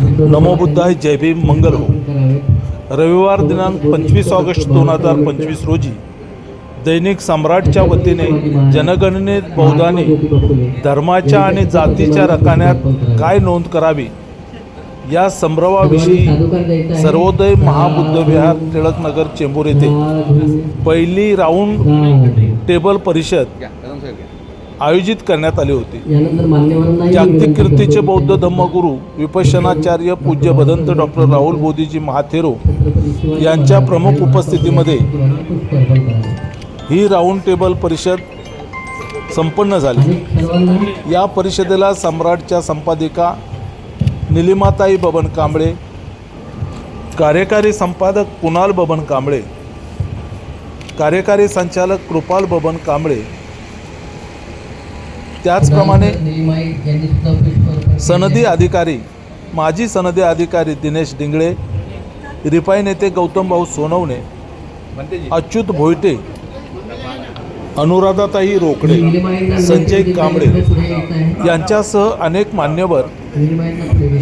नमो बुद्धाय जय भीम मंगल हो. रविवार दिनांक पंचवीस ऑगस्ट दोन हजार पंचवीस रोजी दैनिक सम्राटच्या वतीने जनगणनेत बौद्धाने धर्माच्या आणि जातीच्या रकान्यात काय नोंद करावी या संभ्रमाविषयी सर्वोदय महाबुद्ध विहार टिळकनगर चेंबूर येथे पहिली राऊंड टेबल परिषद आयोजित करण्यात आली होती. जागतिक कीर्तीचे बौद्ध धम्मगुरू विपश्यनाचार्य पूज्य भदंत डॉक्टर राहुल बोधीजी महाथेरो यांच्या प्रमुख उपस्थितीमध्ये ही राऊंड टेबल परिषद संपन्न झाली. या परिषदेला सम्राटच्या संपादिका निलिमाताई बबन कांबळे कार्यकारी संपादक कुणाल बबन कांबळे कार्यकारी संचालक कृपाल बबन कांबळे त्याचप्रमाणे सनदी अधिकारी माजी सनदी अधिकारी दिनेश डिंगळे रिपाई नेते गौतम भाऊ सोनवणे अच्युत भोयटे अनुराधाताई रोकडे संजय कांबळे यांच्यासह अनेक मान्यवर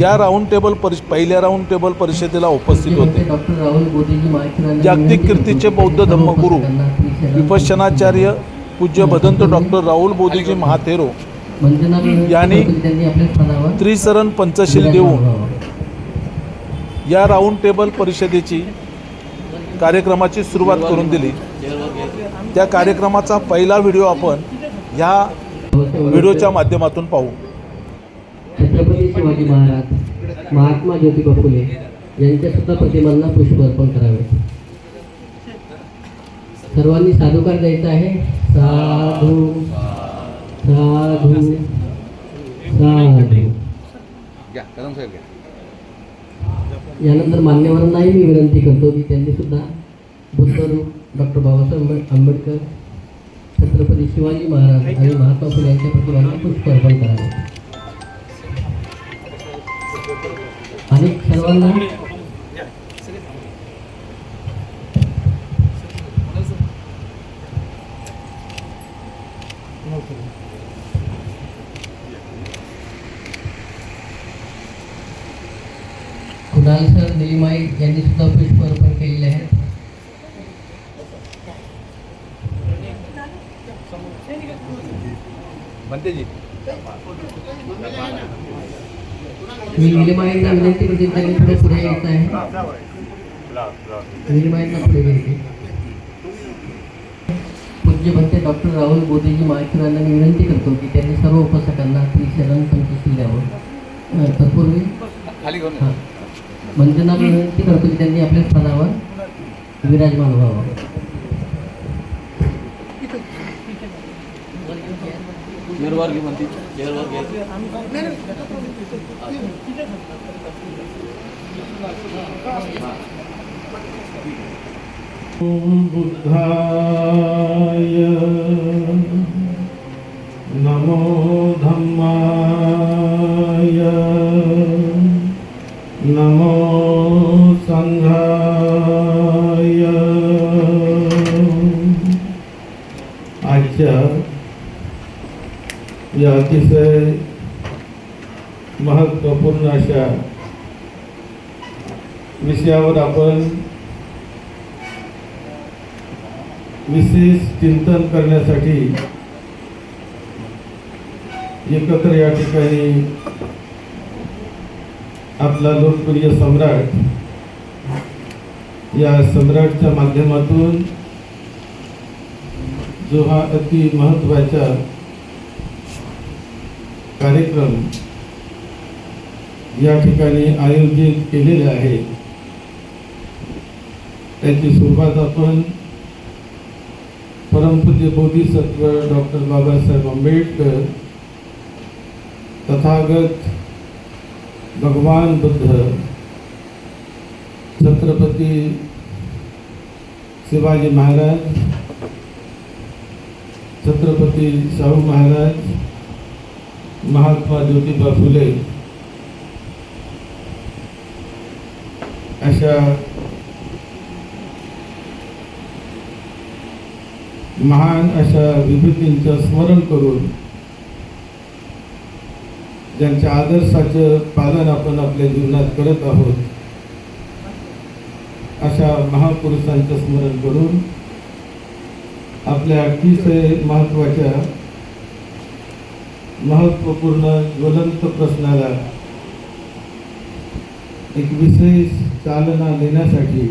या राऊंड टेबल परिष पहिल्या राऊंड टेबल परिषदेला उपस्थित होते. जागतिक कीर्तीचे बौद्ध धम्मगुरू विपश्यनाचार्य पूज्य भदंत डॉक्टर राहुल बोधीजी महाथेरो यांनी त्रिसरण पंचशील देऊन या राऊंड टेबल परिषदेची कार्यक्रमाची सुरुवात करून दिली. त्या कार्यक्रमाचा पहिला व्हिडिओ आपण ह्या व्हिडिओच्या माध्यमातून पाहू. छत्रपती शिवाजी महाराज महात्मा ज्योतिबा फुले यांच्या सुद्धा प्रतिमांना पुष्प अर्पण करावे. सर्वांनी साधुकार द्यायचा आहे. साधू साधू साधू. यानंतर मान्यवरांनाही मी विनंती करतो की त्यांनी सुद्धा बुद्धरूप डॉक्टर बाबासाहेब आंबे- आंबेडकर छत्रपती शिवाजी महाराज आणि महात्मा फुले यांच्या प्रतिमांना पुष्प अर्पण करावे. आणि सर्वांना कुणाल सर निलिमाई यांनी सुद्धा पुष्प अर्पण केलेले आहेत मी निलिमाईंना विनंती करते त्यांनी पुढे पुढे यायचं आहे निलिमाईंना पुढे घ्यायचे पूज्य भंते डॉक्टर राहुल माहेश्वर यांना मी विनंती करतो की त्यांनी सर्व उपासकांना त्रिशरण पंचशील द्यावं तत्पूर्वी हाँ। मंजुना मी विनंती करतो की त्यांनी आपल्या स्थानावर विराजमान व्हावं. बुद्धाय नमो धम्माय या अतिशय महत्त्वपूर्ण अशा विषयावर आपण विशेष चिंतन करण्यासाठी एकत्र या ठिकाणी आपला लोकप्रिय सम्राट या सम्राटच्या माध्यमातून जो हा अति महत्त्वाचा कार्यक्रम या ठिकाणी आयोजित केलेले आहे. त्याची सुरुवात आपण परमपूज्य बोधिसत्व डॉक्टर बाबासाहेब आंबेडकर तथागत भगवान बुद्ध छत्रपती शिवाजी महाराज छत्रपती शाहू महाराज महात्मा ज्योतिबा फुले अशा महान अशा विभूतींचं स्मरण करून ज्यांच्या आदर्शाचं पालन आपण आपल्या जीवनात करत आहोत अशा महापुरुषांचं स्मरण करून आपल्या अतिशय महत्त्वाच्या महत्त्वपूर्ण ज्वलंत प्रश्नाला एक विशेष चालना देण्यासाठी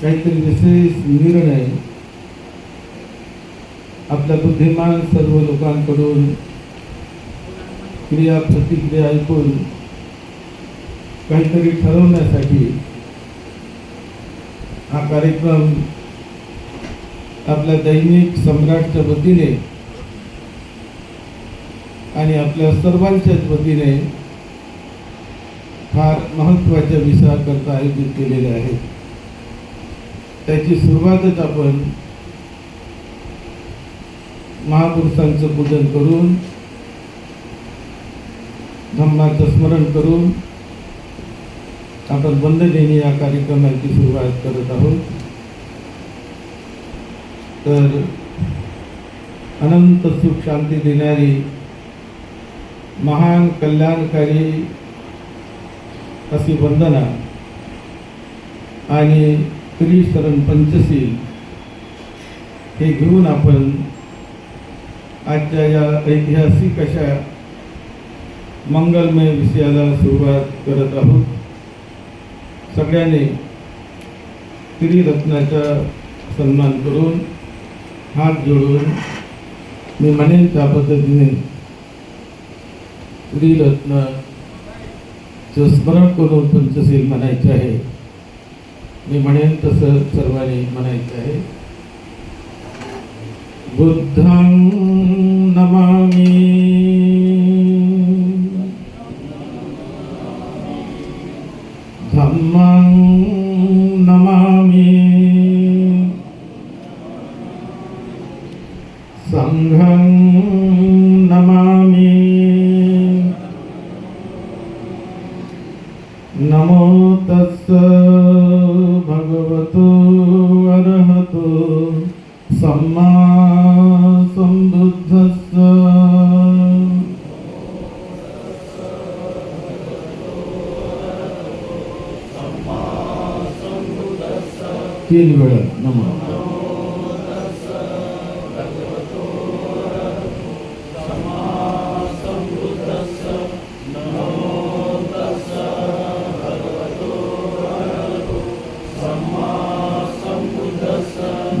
काहीतरी विशेष निर्णय आपल्या बुद्धिमान सर्व लोकांकडून क्रिया प्रतिक्रिया ऐकून काहीतरी ठरवण्यासाठी हा कार्यक्रम आपल्या दैनिक सम्राटच्या वतीने आणि आपल्या सर्वांच्याच वतीने फार महत्त्वाच्या विषयाकरता आयोजित केलेले आहेत. त्याची सुरुवातच आपण महापुरुषांचं पूजन करून धम्माचं स्मरण करून आपण वंदनेने या कार्यक्रमाची सुरुवात करत आहोत. तर अनंत सुख शांती देणारी महान कल्याणकारी अशी वंदना आणि त्रिशरण पंचशील हे घेऊन आपण आजच्या या ऐतिहासिक अशा मंगलमय विषयाला सुरुवात करत आहोत. सगळ्यांनी त्रिरत्नाचा सन्मान करून हात जोडून मी म्हणेन त्या पद्धतीने त्रिरत्नचं स्मरण करून पंचशील म्हणायचे आहे मी म्हणेन तसं सर्वांनी म्हणायचं आहे. बुद्धं नमामि. धम्मा तीन वेळा नमो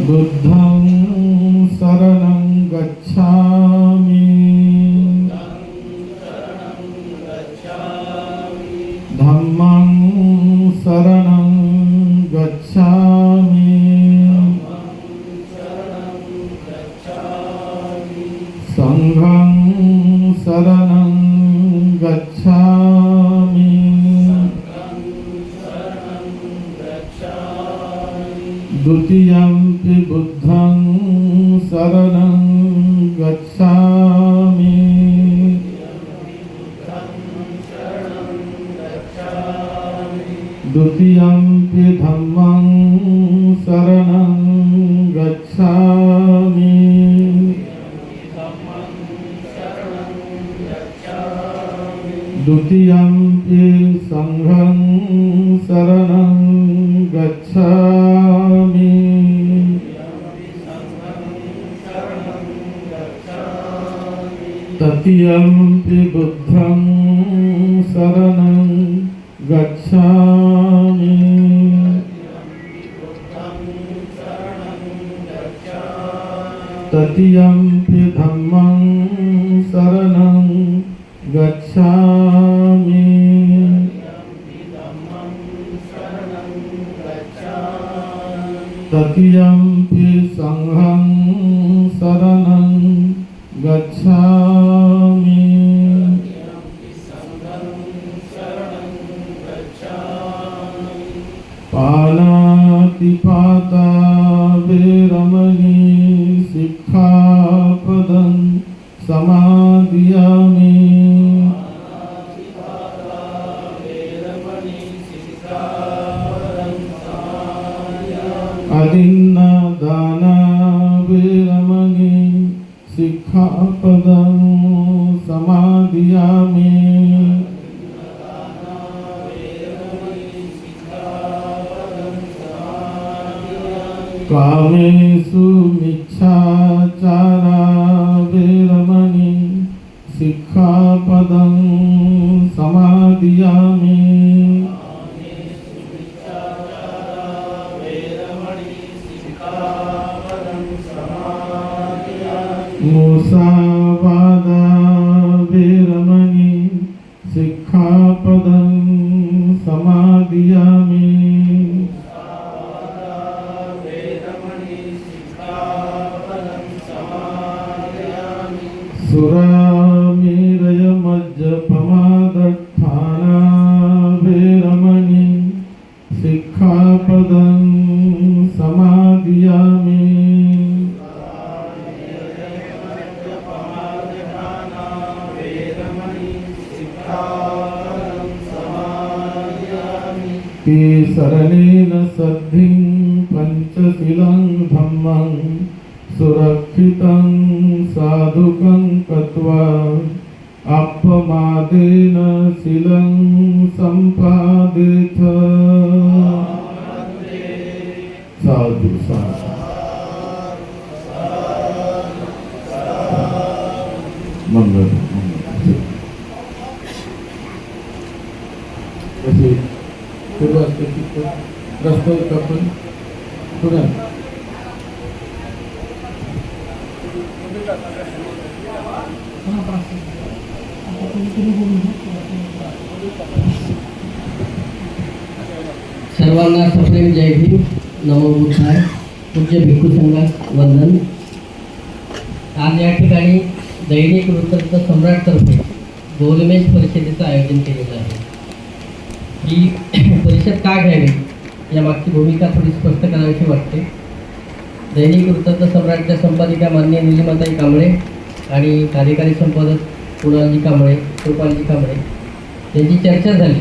बुद्धं गच्छामि द्वितीयं सङ्घं शरणं गच्छामि तृतीयं बुद्धं शरणं गच्छामि কামেশু মিচ্ছাচারা বেরমণি শিক্ষাপদং केसरणेन सद्धिं पञ्चशिलं धम्मं सुरक्षितं साधुकं कत्वा सर्वांना सप्रेम जय भीम. नमो बुद्धाय. पूज्य भिक्खू संघात वंदन. आज या ठिकाणी दैनिक वृत्तांत सम्राटतर्फे गोलमेज परिषदेचं आयोजन केलेलं आहे. ही परिषद का घ्यावी यामागची भूमिका थोडी स्पष्ट करावीशी वाटते. दैनिक वृत्तांत सम्राटच्या संपादिका मान्य निलिमाताई कांबळे आणि कार्यकारी संपादक कुणालजी कांबळे कृपालजी कांबळे. यांची चर्चा झाली.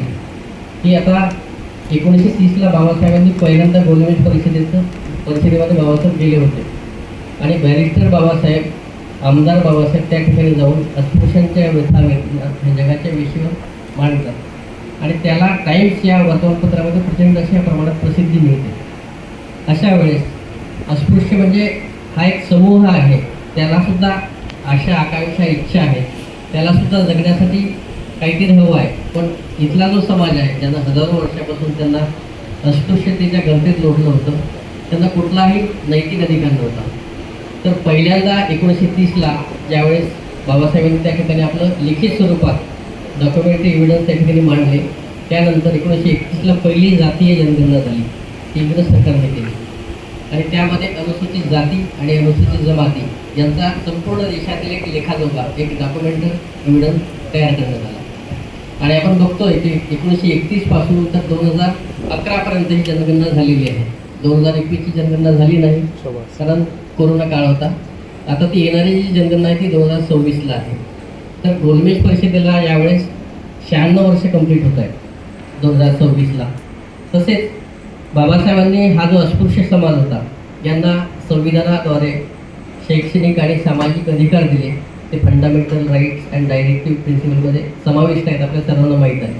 की आता एकोणीसशे तीसला बाबासाहेबांनी पहिल्यांदा गोलमेज परिषदेचं परिषदेमध्ये बाबासाहेब गेले होते. आणि बॅरिस्टर बाबासाहेब आमदार बाबासाहेब त्या ठिकाणी जाऊन अस्पृश्यांच्या व्यथा जगाच्या विषयावर मांडतात. आणि त्याला टाईम्स या वर्तमानपत्रामध्ये प्रचंड अशा प्रमाणात प्रसिद्धी मिळते. अशा वेळेस अस्पृश्य म्हणजे हा एक समूह आहे. त्यालासुद्धा आशा आकांक्षा इच्छा आहे. त्यालासुद्धा जगण्यासाठी काहीतरी हवं आहे. पण इथला जो समाज आहे ज्यांना हजारो वर्षापासून त्यांना अस्पृश्यतेच्या गर्दीत लोटलं होतं त्यांना कुठलाही नैतिक अधिकार नव्हता. तर पहिल्यांदा एकोणीसशे तीसला ज्यावेळेस बाबासाहेबांनी त्या ठिकाणी आपलं लिखित स्वरूपात डॉक्युमेंटरी एव्हिडन्स त्या ठिकाणी मांडले त्यानंतर एकोणीसशे एकतीसला पहिली जातीय जनगणना झाली ती इंग्रज सरकारने केली. आणि त्यामध्ये अनुसूचित जाती आणि अनुसूचित जमाती यांचा संपूर्ण देशातील एक लेखाजोखा एक डॉक्युमेंटरी एव्हिडन्स तयार करण्यात आला. आणि आपण बघतोय की एकोणीसशे एकतीसपासून तर दोन हजार अकरापर्यंत ही जनगणना झालेली आहे. दोन हजार एकवीसची जनगणना झाली नाही. कारण कोरोना काळ होता. आता ती येणारी जी जनगणना आहे ती दोन हजार सव्वीसला आहे. तर गोलमेज परिषदेला यावेळेस शहाण्णव वर्ष कंप्लीट होत आहेत. दोन हजार सव्वीसला. तसेच बाबासाहेबांनी हा जो अस्पृश्य समाज होता यांना संविधानाद्वारे शैक्षणिक आणि सामाजिक अधिकार दिले. ते फंडामेंटल राईट्स अँड डायरेक्टिव्ह प्रिन्सिपलमध्ये समाविष्ट आहेत आपल्या सर्वांना माहीत आहे.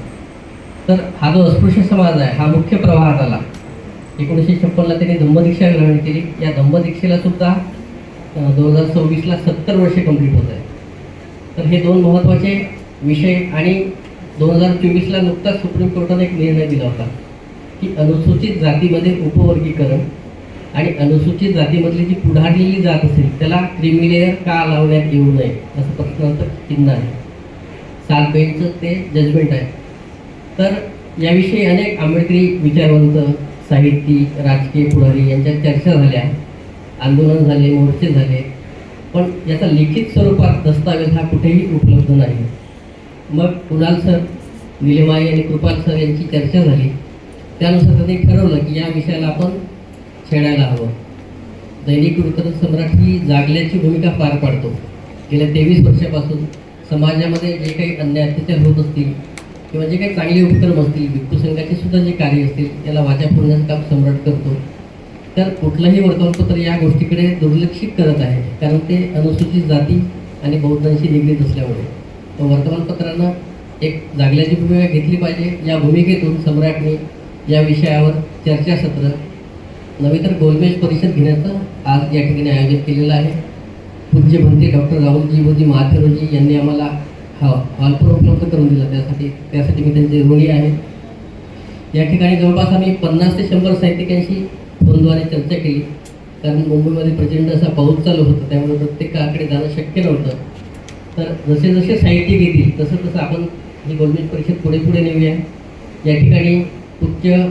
तर हा जो अस्पृश्य समाज आहे हा मुख्य प्रवाहात आला एकोणीसशे छप्पनला त्यांनी धम्मदीक्षा ग्रहण केली. या धम्मदीक्षेला सुद्धा दोन हजार सव्वीसला सत्तर वर्षे कंप्लीट होत आहे तर हे दोन महत्त्वाचे विषय आणि दोन हजार चोवीसला नुकताच सुप्रीम कोर्टाने एक निर्णय दिला होता की अनुसूचित जातीमध्ये उपवर्गीकरण आणि अनुसूचित जातीमधली जी पुढारलेली जात असेल त्याला क्रिमिलेअर का लावण्यात येऊ नये? असं प्रश्नाचं चिन्ह आहे. सात बेंचचं ते जजमेंट आहे. तर याविषयी अनेक आंबेडकरी विचारवंत साहित्यिक राजकीय पुढारी यांच्या चर्चा झाल्या आंदोलन झाले मोर्चे झाले. पण याचा लिखित स्वरूपात दस्तावेज हा कुठेही उपलब्ध नाही. मग कुणाल सर निलेमाई आणि कृपाल सर यांची चर्चा झाली. त्यानुसार त्यांनी ठरवलं की या विषयाला आपण खेळायला हवं. दैनिक वृत्तसम्राट सम्राट ही जागल्याची भूमिका पार पाडतो. गेल्या तेवीस वर्षापासून समाजामध्ये जे काही अन्याय अत्याचार होत असतील किंवा जे काही चांगले उपक्रम असतील भिक्खू संघाचे सुद्धा जे कार्य असतील त्याला वाचा फोडण्याचं काम सम्राट करतो. तर कुठलंही वर्तमानपत्र या गोष्टीकडे दुर्लक्षित करत आहे कारण ते अनुसूचित जाती आणि बौद्धांशी निगडीत असल्यामुळे. तर वर्तमानपत्रानं एक जागल्याची भूमिका घेतली पाहिजे. या भूमिकेतून सम्राटने या विषयावर चर्चासत्र नव्हे तर गोलमेज परिषद घेण्याचं आज या ठिकाणी आयोजित केलेलं आहे. पूज्य भंते डॉक्टर राहुलजी मोदी महाथेरोजी यांनी आम्हाला हा हॉल उपलब्ध करून दिला. त्यासाठी त्यासाठी मी त्यांचे ऋणी आहे. या ठिकाणी जवळपास आम्ही पन्नास ते शंभर साहित्यिकांशी फोनद्वारे चर्चा केली. कारण मुंबईमध्ये प्रचंड असा पाऊस चालू होता त्यामुळे प्रत्येकाकडे जाणं शक्य नव्हतं. तर जसे जसे साहित्यिक येतील तसं तसं आपण ही गोलमेज परिषद पुढे पुढे नेऊया. या ठिकाणी पूज्य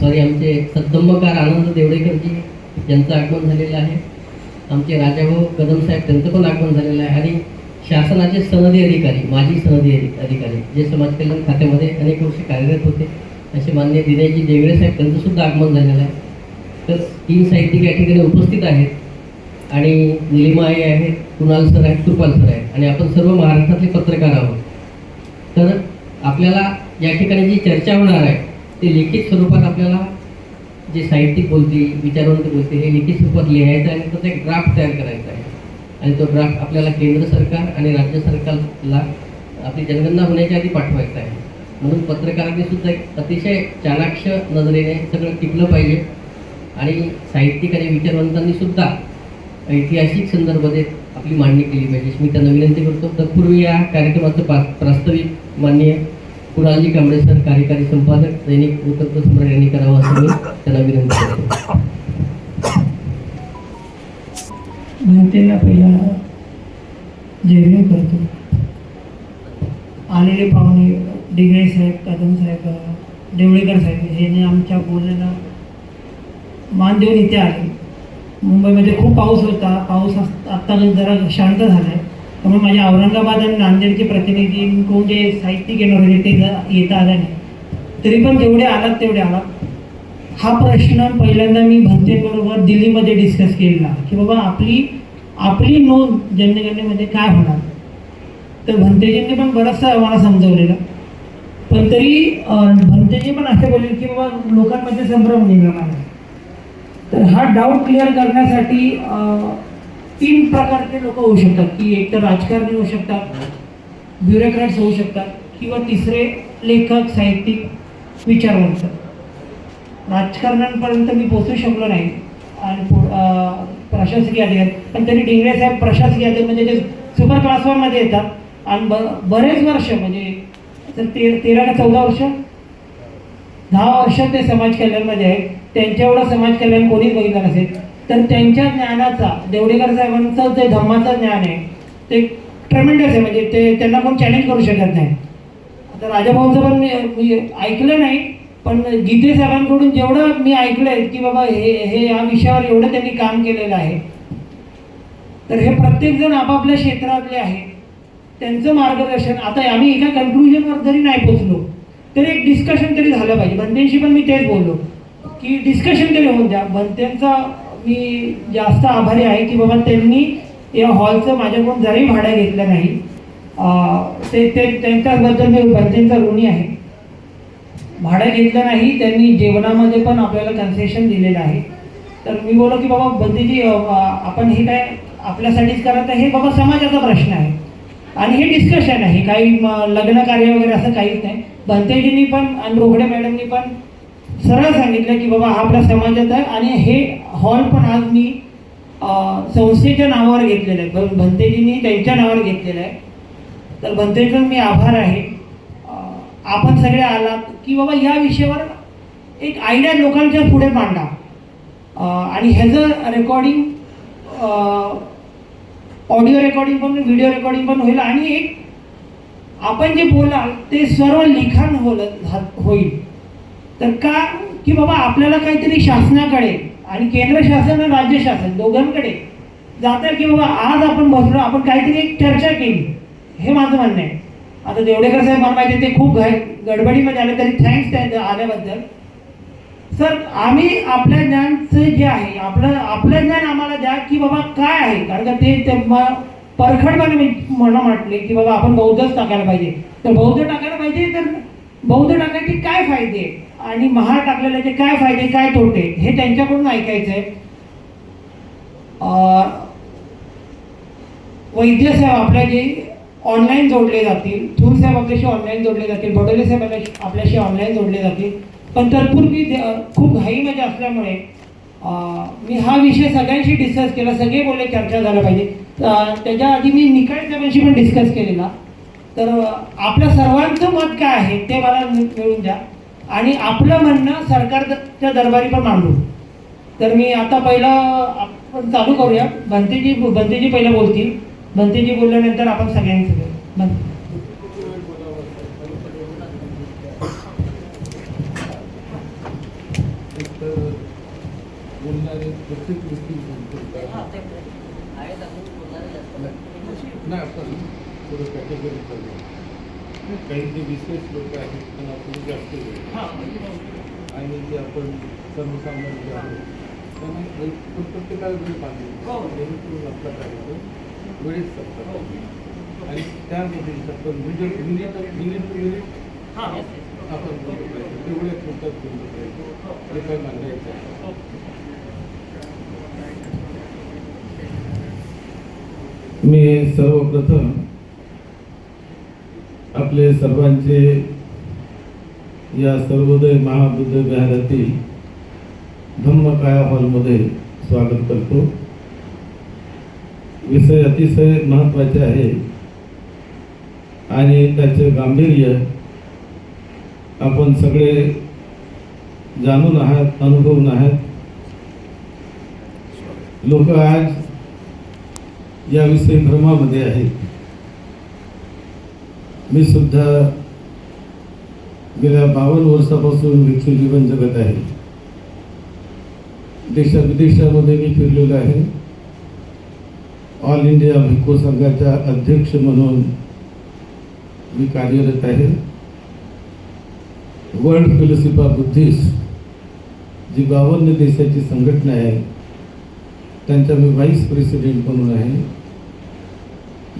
सॉरी आमचे सद्दंबकार आनंद देवडेकरजी यांचं आगमन झालेलं आहे. आमचे राजाभाऊ कदम साहेब त्यांचं पण आगमन झालेलं आहे. आणि शासनाचे सनदी अधिकारी माजी सनदी अधिकारी जे समाज कल्याण खात्यामध्ये अनेक वर्ष कार्यरत होते. असे मान्य दिनेशजी देगडे साहेब त्यांचं सुद्धा आगमन झालेलं आहे. तर तीन साहित्यिक या ठिकाणी उपस्थित आहेत. आणि निलिमा आई आहेत कुणाल सर आहेत कृपाल सर आहेत. आणि आपण सर्व महाराष्ट्रातले पत्रकार आहोत. तर आपल्याला या ठिकाणी जी चर्चा होणार आहे ते लिखित स्वरूपात आपल्याला जे साहित्यिक बोलते विचारवंत बोलते हे लिखित स्वरूपात लिहायचं आहे आणि त्याचा एक ड्राफ्ट तयार करायचा आहे. आणि तो ड्राफ्ट आपल्याला केंद्र सरकार आणि राज्य सरकारला आपली जनगणना होण्याच्या आधी पाठवायचा आहे. म्हणून पत्रकारांनी सुद्धा एक अतिशय चाणाक्ष नजरेने सगळं टिपलं पाहिजे. आणि साहित्यिक आणि विचारवंतांनी सुद्धा ऐतिहासिक संदर्भ देत आपली मांडणी केली पाहिजे. मी त्यांना विनंती करतो. तत्पूर्वी या कार्यक्रमाचं पा प्रास्ताविक माननीय कुणालजी कांबळे सर कार्यकारी संपादक दैनिक वृत्तपत्र सम्राट यांनी करावं असं मी त्यांना विनंती करतो. जनतेला पहिला जयभीम करतो. आलेले पाहुणे डिगळे साहेब कदम साहेब देवळेकर साहेब हे आमच्या बोलण्याला मान देऊन इथे आले. मुंबईमध्ये खूप पाऊस होता. पाऊस आत्ता जरा शांत झाला आहे त्यामुळे माझ्या औरंगाबाद आणि नांदेडचे प्रतिनिधी कोण जे साहित्यिक येणार होते ते जर येता आलं नाही तरी पण जेवढे आलात तेवढे आलात. हा प्रश्न पहिल्यांदा मी भंतेबरोबर दिल्लीमध्ये डिस्कस केलेला. की बाबा आपली आपली नोंद जनगणनेमध्ये काय होणार? तर भंतेजींनी पण बरंचसं आम्हाला समजवलेलं. पण तरी भंतेजी पण असे बोलले की बाबा लोकांमध्ये संभ्रम निर्माण आहे. तर हा डाऊट क्लिअर करण्यासाठी तीन प्रकारचे लोक होऊ शकतात. की एक तर राजकारणी होऊ शकतात ब्युरोक्रॅट्स होऊ शकतात किंवा तिसरे लेखक साहित्यिक विचारवंत. राजकारण्यांपर्यंत मी पोचू शकलो नाही. आणि प्रशासकीय अधिकारी. पण तरी डिंगरे साहेब प्रशासकीय अधिकारी म्हणजे ते सुपर क्लास येतात. आणि ब बरेच वर्ष म्हणजे तर ते तेरा का चौदा वर्ष दहा वर्ष ते समाज कल्याणमध्ये आहेत. त्यांच्या एवढं समाज कल्याण कोणीच बघितलं नसेल. तर त्यांच्या ज्ञानाचा देवडेकर साहेबांचं जे धम्माचं ज्ञान आहे ते ट्रेमेंडस आहे. म्हणजे ते त्यांना कोण चॅलेंज करू शकत नाही. आता राजाभाऊंचं पण मी ऐकलं नाही पण गीते साहेबांकडून जेवढं मी ऐकलंय की बाबा हे हे या विषयावर एवढं त्यांनी काम केलेलं आहे. तर हे प्रत्येकजण आपापल्या क्षेत्रातले आहे. त्यांचं मार्गदर्शन आता आम्ही एका कन्क्लुजनवर जरी नाही पोचलो तरी एक डिस्कशन तरी झालं पाहिजे. बनतेंशी पण मी तेच बोललो की डिस्कशन तरी होऊन द्या. बनतेंचा मी जास्त आभारी आहे की बाबा त्यांनी या हॉलचं माझ्याकडून जरी भाडं घेतलं नाही ते ते त्यांच्याबद्दल मी बनतेंचा ऋणी आहे. भाडं घेतलं नाही त्यांनी जेवणामध्ये पण आपल्याला कन्सेशन दिलेलं आहे. तर मी बोलो की बाबा बंदीजी आपण हे काय आपल्यासाठीच करत आहे हे बाबा समाजाचा प्रश्न आहे. आणि हे डिस्कशन आहे काही लग्न कार्य वगैरे असं काहीच नाही. भंतेजींनी पण आणि रोकडे मॅडमनी पण सरळ सांगितलं की बाबा हा आपल्या समाजात आहे आणि हे हॉल पण आज मी संस्थेच्या नावावर घेतलेलं आहे. पण भंतेजींनी त्यांच्या नावावर घेतलेलं आहे. तर भंतेचं मी आभार आहे. आपण सगळे आलात की बाबा या विषयावर एक आयडिया लोकांच्या पुढे मांडा. आणि ह्याचं रेकॉर्डिंग ऑडिओ रेकॉर्डिंग पण व्हिडिओ रेकॉर्डिंग पण होईल. आणि एक आपण जे बोलाल ते सर्व लिखाण होल होईल. तर का की बाबा आपल्याला काहीतरी शासनाकडे आणि केंद्र शासन आणि राज्य शासन दोघांकडे जातं की बाबा आज आपण बसलो आपण काहीतरी एक चर्चा केली. हे माझं म्हणणं आहे. आता देवडेकर साहेब मला माहिती ते खूप घाई गडबडीमध्ये आले तरी थँक्स त्या आल्याबद्दल. सर आम्ही आपल्या ज्ञानचं जे आहे आपलं आपलं ज्ञान आम्हाला द्या की बाबा काय आहे? कारण का ते तेव्हा परखडपणे मी म्हणा म्हटले की बाबा आपण बौद्धच टाकायला पाहिजे. तर बौद्ध टाकायला पाहिजे तर बौद्ध टाकायचे काय फायदे? आणि महार टाकलेल्याचे काय फायदे काय तोटे हे त्यांच्याकडून ऐकायचं. आहे वैद्य साहेब आपल्या जे ऑनलाईन जोडले जातील थूर साहेब आपल्याशी ऑनलाईन जोडले जातील बडोले साहेब आपल्याशी ऑनलाईन जोडले जातील. पण तत्पूर्वी दे- खूप घाईमध्ये असल्यामुळे मी हा विषय सगळ्यांशी डिस्कस केला सगळे बोलले चर्चा झाला पाहिजे. त्याच्या आधी मी निकाय साहेबांशी पण डिस्कस केलेला. तर आपलं आपल्या सर्वांचं मत काय आहे ते मला मिळून द्या. आणि आपलं म्हणणं सरकारच्या दरबारी पण मांडू. तर मी आता पहिलं आपण चालू करूया. भंतेजी भंतेजी पहिलं बोलतील. भंतेजी बोलल्यानंतर आपण सगळ्यांनी सगळं बोलणारे प्रत्येक व्यक्ती. नाही आपण थोडं कॅटेगरी चालू काही जे विशेष लोक आहेत त्यांना थोडी जास्त वेळ. आणि जे आपण सर्वसामान्य आहोत त्यांना एक प्रत्येकाला वेळ पाहिजे जेणेकरून आपला कार्यक्रम वेळेत संपतात आणि त्यामध्ये आपण मिनिट मिनिट मिनिट मिनिट आपण बोललो पाहिजे. तेवढ्या पोटात बोललो पाहिजे. हे. काय मांडायचं आहे? मी सर्वप्रथम आपले सर्वांचे या सर्वोदय महाबुद्ध विहारातील धम्मकाया हॉलमध्ये स्वागत करतो. विषय अतिशय महत्त्वाचे आहे आणि त्याचे गांभीर्य आपण सगळे जाणून आहात अनुभवून आहात. लोक आज याविषयी भ्रमामध्ये आहेत. मी सुद्धा गेल्या बावन्न वर्षापासून भिक्षू जीवन जगत आहे. देशा विदेशामध्ये मी फिरलेलो आहे. ऑल इंडिया भिक्खू संघाचा अध्यक्ष म्हणून मी कार्यरत आहे. वर्ल्ड फेलोशिप ऑफ़ बुद्धिस्ट जी बावन्न देशाची संघटना आहे, त्यांचा मी व्हाईस प्रेसिडेंट म्हणून आहे.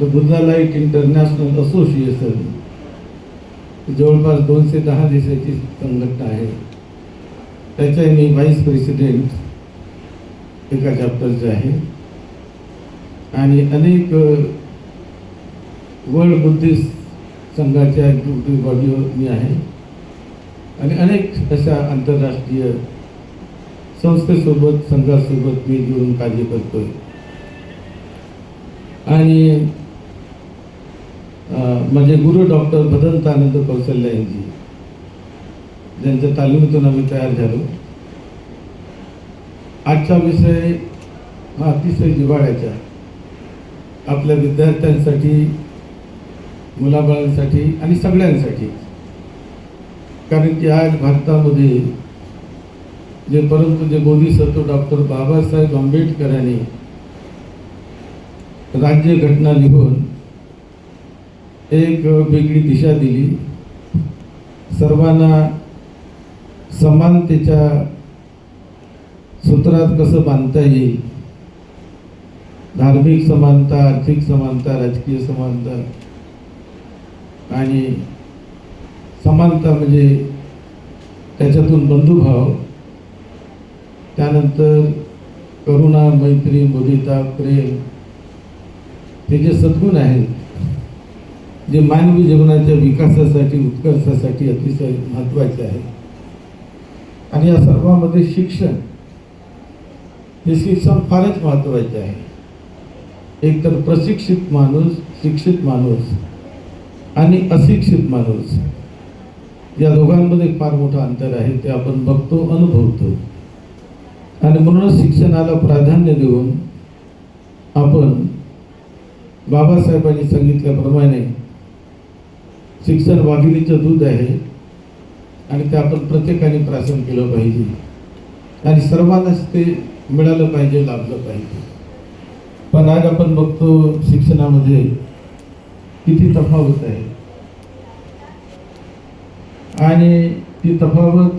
The Buddha light international association जवळपास दोनशे दहा देशाची संघटना आहे. त्याच्या मी व्हाईस प्रेसिडेंट एका चॅप्टरचे आहे. आणि अनेक वर्ल्ड बुद्धिस्ट संघाच्या एक्झिक्युटिव्ह बॉडीवर मी आहे. आणि अनेक अशा आंतरराष्ट्रीय संस्थेसोबत संघासोबत मी जुळून कार्य करतोय. आणि म्हणजे माझे गुरु डॉक्टर भदंतानंद कौशल्य यांची. ज्यांच्या तालमीतून आम्ही तयार झालो. आजचा विषय हा अतिशय जिव्हाळ्याचा. आपल्या विद्यार्थ्यांसाठी मुलाबाळांसाठी आणि सगळ्यांसाठी. कारण की आज भारतामध्ये जे परंतु जे बोधिसत्व डॉक्टर बाबासाहेब आंबेडकरांनी राज्य घटना लिहून एक वेगळी दिशा दिली. सर्वांना समानतेच्या सूत्रात कसं बांधता येईल? धार्मिक समानता आर्थिक समानता राजकीय समानता आणि समानता म्हणजे त्याच्यातून बंधुभाव. त्यानंतर करुणा मैत्री मुदिता प्रेम हे जे सद्गुण आहेत जे मानवी जीवनाच्या विकासासाठी उत्कर्षासाठी अतिशय महत्त्वाचे आहे. आणि या सर्वांमध्ये शिक्षण हे शिक्षण फारच महत्त्वाचे आहे. एकतर प्रशिक्षित माणूस शिक्षित माणूस आणि अशिक्षित माणूस या दोघांमध्ये फार मोठं अंतर आहे ते आपण बघतो अनुभवतो. आणि म्हणूनच शिक्षणाला प्राधान्य देऊन आपण बाबासाहेबांनी सांगितल्याप्रमाणे शिक्षण वाघिणीचं दूध आहे आणि ते आपण प्रत्येकाने प्राशन केलं पाहिजे. आणि सर्वांनाच ते मिळालं पाहिजे लाभलं पाहिजे. पण आज आपण बघतो शिक्षणामध्ये किती तफावत आहे. आणि ती तफावत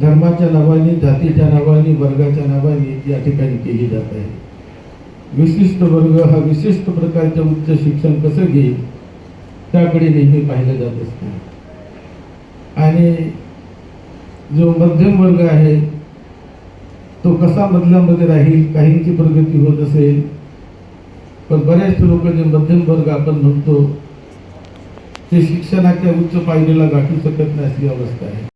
धर्माच्या नावाने जातीच्या नावाने वर्गाच्या नावाने या ठिकाणी केली जात आहे. विशिष्ट वर्ग हा विशिष्ट प्रकारचं उच्च शिक्षण कसं घेईल? त्याकडे नेहमी पाहिलं जात असते. आणि जो मध्यम वर्ग आहे तो कसा मधल्यामध्ये राहील काहींची प्रगती होत असेल पण बरेच लोक जे मध्यम वर्ग आपण म्हणतो ते शिक्षणाच्या उच्च पायरीला गाठू शकत नाही अशी अवस्था आहे.